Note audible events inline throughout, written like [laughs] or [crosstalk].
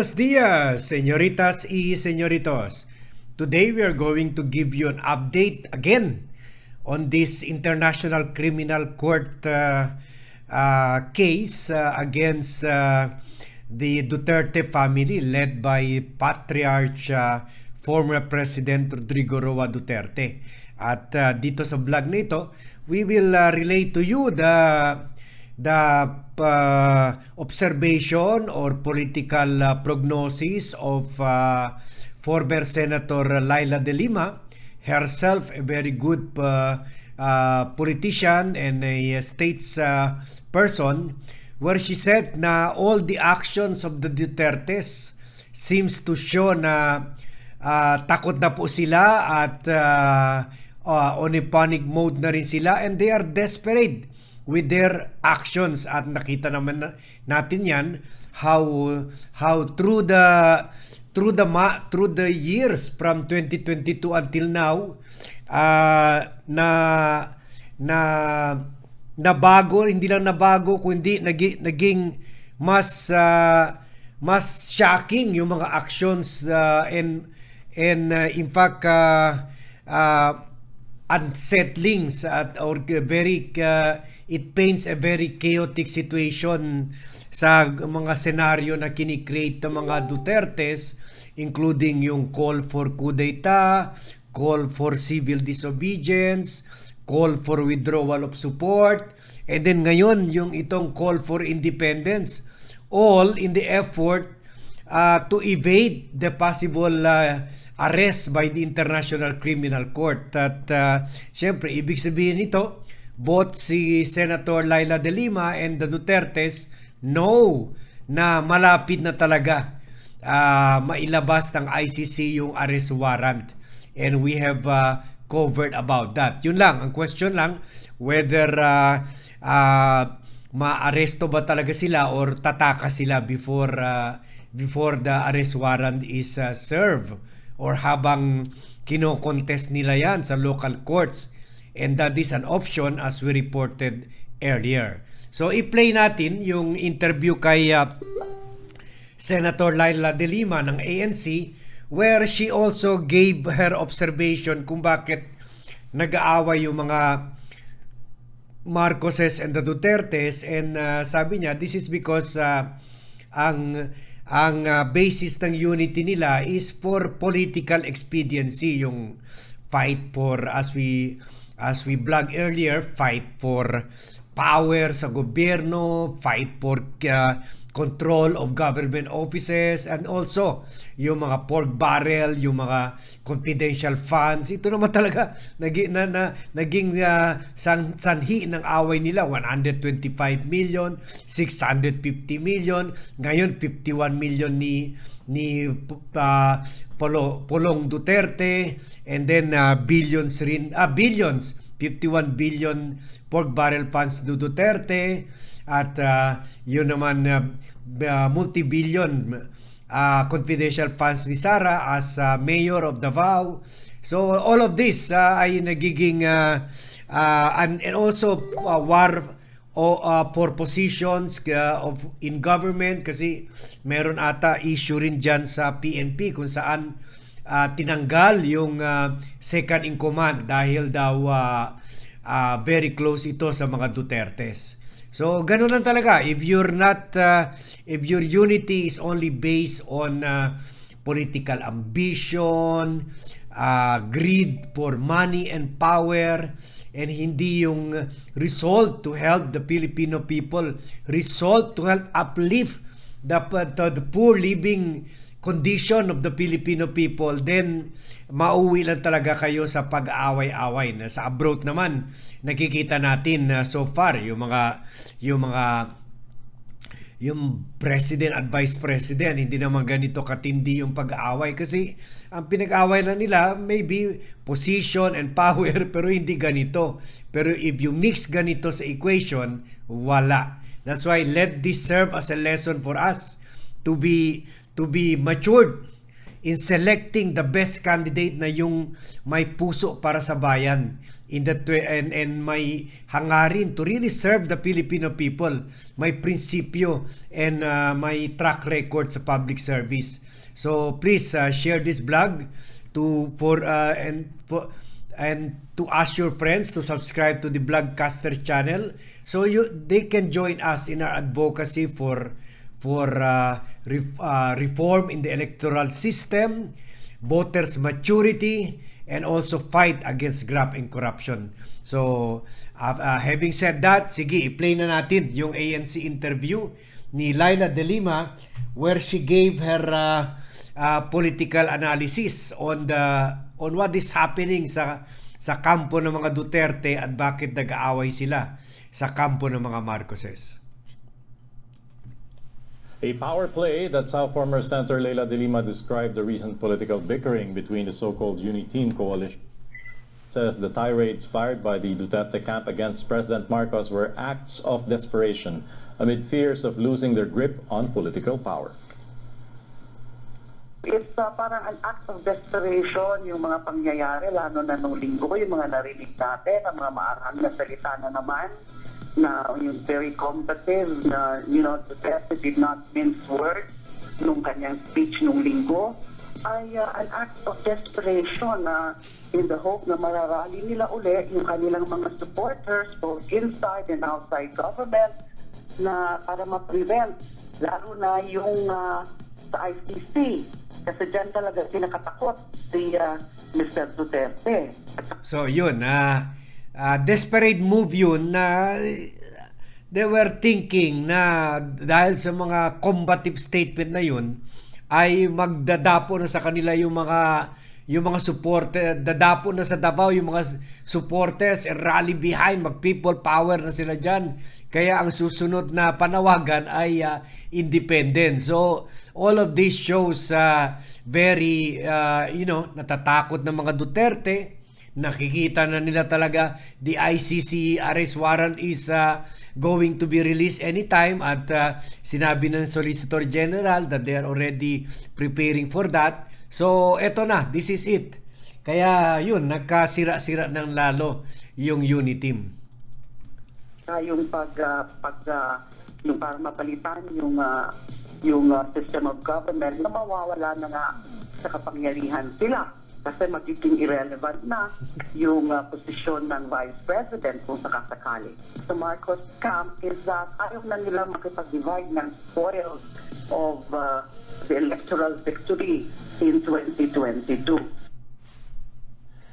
Buenos dias, señoritas y señoritos. Today we are going to give you an update again on this International Criminal Court uh, uh, case uh, against uh, the Duterte family led by Patriarch uh, former President Rodrigo Roa Duterte. At uh, dito sa vlog na ito, we will uh, relate to you the the uh, observation or political uh, prognosis of uh, former Senator Laila de Lima, herself a very good uh, uh, politician and a states uh, person, where she said na all the actions of the Dutertes seems to show na uh, takot na po sila at uh, uh, on a panic mode na rin sila and they are desperate with their actions. At nakita naman na- natin yan how how through the through the through the years from 2022 until now uh, na na nabago hindi lang nabago kundi naging, naging mas uh, mas shocking yung mga actions uh, and and uh, in fact uh, uh, unsettling at or very uh, it paints a very chaotic situation sa mga senaryo na kinikreate ng mga Dutertes including yung call for coup d'etat, call for civil disobedience, call for withdrawal of support, and then ngayon yung itong call for independence all in the effort uh, to evade the possible uh, arrest by the International Criminal Court. At uh, syempre, ibig sabihin nito, both si Senator Laila de Lima and the Dutertes know na malapit na talaga uh, mailabas ng ICC yung arrest warrant. And we have uh, covered about that. Yun lang, ang question lang, whether uh, uh, maaresto ba talaga sila or tataka sila before uh, before the arrest warrant is uh, served or habang kino-contest nila yan sa local courts and that is an option as we reported earlier. So i-play natin yung interview kay uh, Senator Laila De Lima ng ANC where she also gave her observation kung bakit nag-aaway yung mga Marcoses and the Dutertes and uh, sabi niya this is because uh, ang ang uh, basis ng unity nila is for political expediency yung fight for as we as we blog earlier fight for power sa gobyerno fight for uh, control of government offices and also yung mga pork barrel, yung mga confidential funds. Ito naman talaga naging na, na, naging uh, san, sanhi ng away nila. 125 million, 650 million, ngayon 51 million ni ni uh, Polo, Polong Duterte. And then uh, billions rin ah billions 51 billion pork barrel funds do Duterte at uh, yun naman uh, uh, multi-billion uh, confidential funds ni Sara as uh, mayor of Davao. So all of this uh, ay nagiging uh, uh, and, and also uh, war o uh, for positions uh, of in government kasi meron ata issue rin diyan sa PNP kung saan uh, tinanggal yung uh, second in command dahil daw uh, uh, very close ito sa mga Dutertes. So ganun lang talaga. If you're not uh, if your unity is only based on uh, political ambition, uh, greed for money and power and hindi yung result to help the Filipino people, result to help uplift the, the, the poor living condition of the Filipino people, then mauwi lang talaga kayo sa pag-aaway-away na sa abroad naman nakikita natin na so far yung mga yung mga yung president at vice president hindi naman ganito katindi yung pag-aaway kasi ang pinag-aaway lang nila maybe position and power [laughs] pero hindi ganito. Pero if you mix ganito sa equation wala. That's why let this serve as a lesson for us to be to be matured in selecting the best candidate na yung may puso para sa bayan. In the and and may hangarin to really serve the Filipino people. May prinsipyo and uh, may track record sa public service. So please uh, share this blog to for uh, and for and to ask your friends to subscribe to the Blogcaster channel. So you they can join us in our advocacy for for uh, ref, uh, reform in the electoral system, voters maturity, and also fight against graft and corruption. So, uh, uh, having said that, sige, i-play na natin yung ANC interview ni Laila De Lima where she gave her uh, uh, political analysis on the on what is happening sa sa kampo ng mga Duterte at bakit nag-aaway sila sa kampo ng mga Marcoses. A power play, that's how former Senator Leila de Lima described the recent political bickering between the so-called Uniteam coalition. Says the tirades fired by the Duterte camp against President Marcos were acts of desperation amid fears of losing their grip on political power. It's uh, parang an act of desperation yung mga pangyayari, lalo na nung linggo, yung mga narinig natin, ang mga maarang na salita na naman, na yung very combative, na, you know, Duterte did not mince words nung kanyang speech nung linggo, ay uh, an act of desperation na in the hope na mararali nila uli yung kanilang mga supporters both inside and outside government na para ma-prevent lalo na yung uh, sa ICC kasi dyan talaga pinakatakot si uh, Mr. Duterte. So yun, ah ah, desperate move yun na they were thinking na dahil sa mga combative statement na yun ay magdadapo na sa kanila yung mga yung mga supporter, dadapo na sa Davao yung mga supporters and rally behind, mag people power na sila dyan. Kaya ang susunod na panawagan ay uh, independent. So, all of this shows uh, very, uh, you know, natatakot ng mga Duterte, nakikita na nila talaga the ICC arrest warrant is uh, going to be released anytime at uh, sinabi ng Solicitor General that they are already preparing for that. So eto na, this is it. Kaya yun, nagkasira-sira ng lalo yung Uniteam. Uh, yung pag, uh, pag uh, yung para mapalitan yung uh, yung uh, system of government na mawawala na nga sa kapangyarihan sila kasi magiging irrelevant na yung uh, posisyon ng Vice President kung sakasakali. Sa Marcos camp is that ayaw na nila makipag-divide ng spoils of uh, the electoral victory in 2022.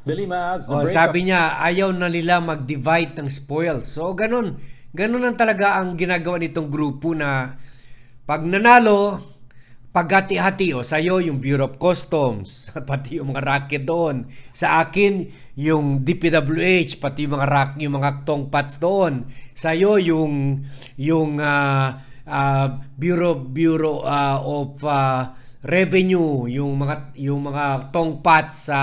De Lima adds the Oh, sabi niya, ayaw na nila mag-divide ng spoils. So, ganun. Ganun lang talaga ang ginagawa nitong grupo na pag nanalo, paghati-hati. O, sa'yo yung Bureau of Customs, [laughs] pati yung mga racket doon. Sa akin, yung DPWH, pati yung mga rack, yung mga tongpats doon. Sa'yo, yung, yung ah, ah, Bureau, Bureau ah, of ah, revenue yung mga yung mga tongpats sa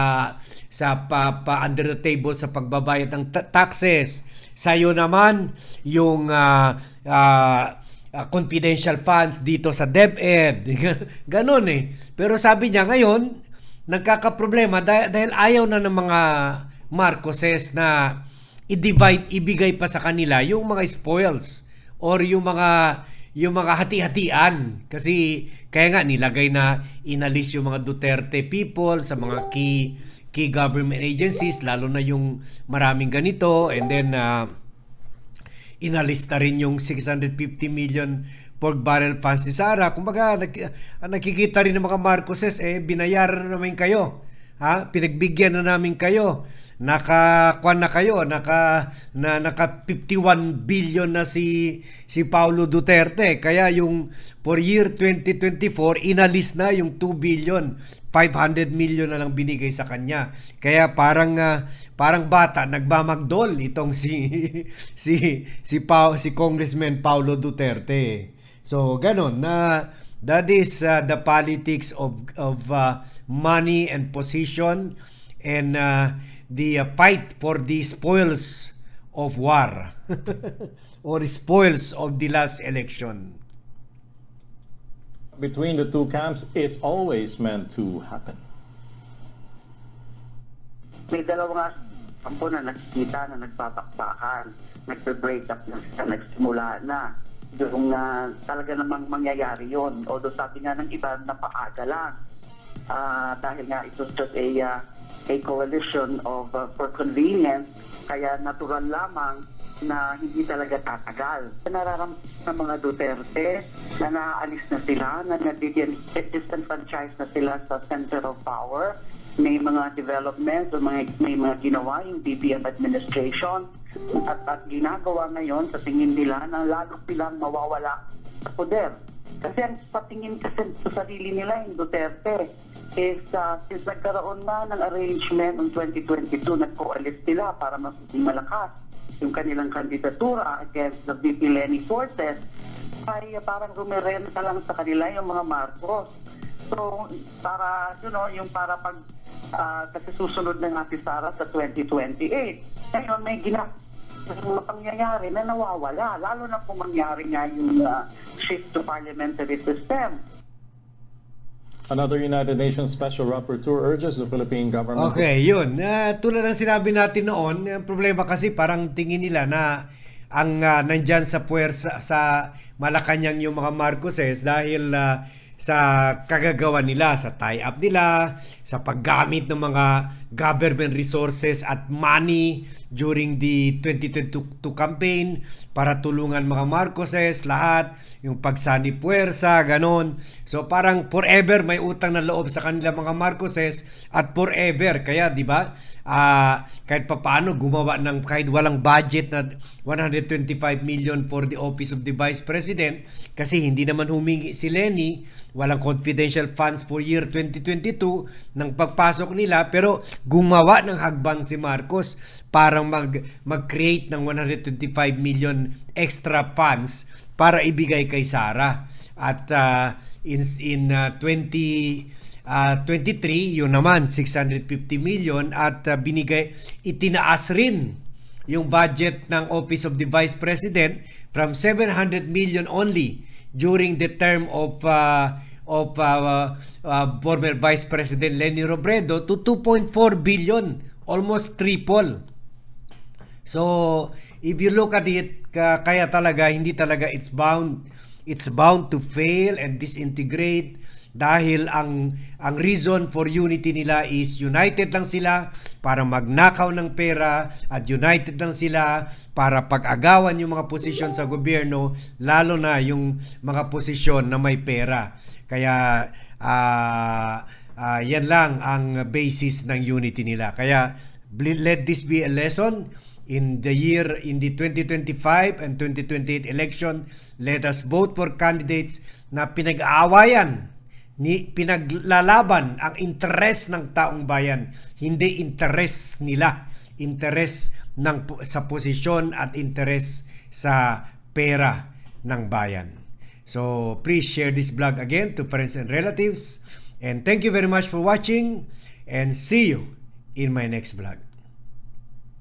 sa pa, pa under the table sa pagbabayad ng ta- taxes sa'yo naman yung ah, ah, ah, confidential funds dito sa DepEd [laughs] ganon eh. Pero sabi niya ngayon nagkakaproblema dahil, dahil ayaw na ng mga Marcoses na i-divide ibigay pa sa kanila yung mga spoils or yung mga yung mga hati-hatian. Kasi kaya nga nilagay na inalis yung mga Duterte people sa mga key key government agencies lalo na yung maraming ganito. And then uh, inalis na rin yung 650 million pork barrel funds ni Sara. Kumbaga, nak- nakikita rin ng mga Marcoses, eh, binayaran na namin kayo. Ha? Pinagbigyan na namin kayo. Naka na kayo, naka na naka 51 billion na si si Paulo Duterte. Kaya yung for year 2024 inalis na yung 2 billion. 500 million na lang binigay sa kanya. Kaya parang ah, parang bata nagmamagdol itong si [laughs] si si Pau, si Congressman Paulo Duterte. So ganon na that is uh, the politics of of uh, money and position and uh, the uh, fight for the spoils of war [laughs] or spoils of the last election. between the two camps is always meant to happen. may dalawa kampo na nakikita na nagpapakpakan, nagpe-break up na nagsimula na. Yung uh, talaga namang mangyayari yon. Although sabi nga ng iba, napaaga lang. Ah, dahil nga it was just a, uh, a coalition of uh, for convenience, kaya natural lamang na hindi talaga tatagal. Nararamdaman ng mga Duterte na naaalis na sila, na nadidisenfranchise na sila sa center of power. May mga developments mga, may mga ginawa yung BBM administration at, at ginagawa ngayon sa tingin nila na lalo silang mawawala sa poder. Kasi ang patingin kasi sa sarili nila yung Duterte is uh, since nagkaroon na ng arrangement noong 2022, nag-coalesce sila para mas malakas yung kanilang kandidatura against the VP Lenny Cortez ay uh, parang rumirenta lang sa kanila yung mga Marcos. So, para, you know, yung para pag, ah, kasi susunod ng Ate Sara sa 2028. Ngayon, may gina mga pangyayari na nawawala, lalo na kung mangyari nga yung ah, shift to parliamentary system. Another United Nations Special Rapporteur urges the Philippine government Okay, yun. Ah, tulad ng sinabi natin noon, ang problema kasi parang tingin nila na ang ah, nandyan sa puwersa sa Malacanang yung mga Marcoses dahil ah, sa kagagawa nila, sa tie-up nila, sa paggamit ng mga government resources at money during the 2022 campaign para tulungan mga Marcoses, lahat, yung pagsani puwersa, ganon. So parang forever may utang na loob sa kanila mga Marcoses at forever. Kaya di ba, ah, kahit papaano gumawa ng kahit walang budget na 125 million for the office of the Vice President kasi hindi naman humingi si Lenny, walang confidential funds for year 2022 ng pagpasok nila pero gumawa ng hagbang si Marcos para mag mag-create ng 125 million extra funds para ibigay kay Sara. At ah, in in ah, 20 ah, 23 yun naman 650 million at ah, binigay itinaas rin yung budget ng Office of the Vice President from 700 million only during the term of uh, of uh, uh, former Vice President Lenny Robredo to 2.4 billion, almost triple. So, if you look at it, ka- kaya talaga hindi talaga it's bound it's bound to fail and disintegrate dahil ang ang reason for unity nila is united lang sila para magnakaw ng pera at united lang sila para pag-agawan yung mga posisyon sa gobyerno lalo na yung mga posisyon na may pera. Kaya ah ah, yan lang ang basis ng unity nila. Kaya let this be a lesson. In the year in the 2025 and 2028 election let us vote for candidates na pinag-aawayan ni pinaglalaban ang interes ng taong bayan hindi interes nila. Interes ng sa posisyon at interes sa pera ng bayan so please share this vlog again to friends and relatives. And thank you very much for watching. And see you in my next vlog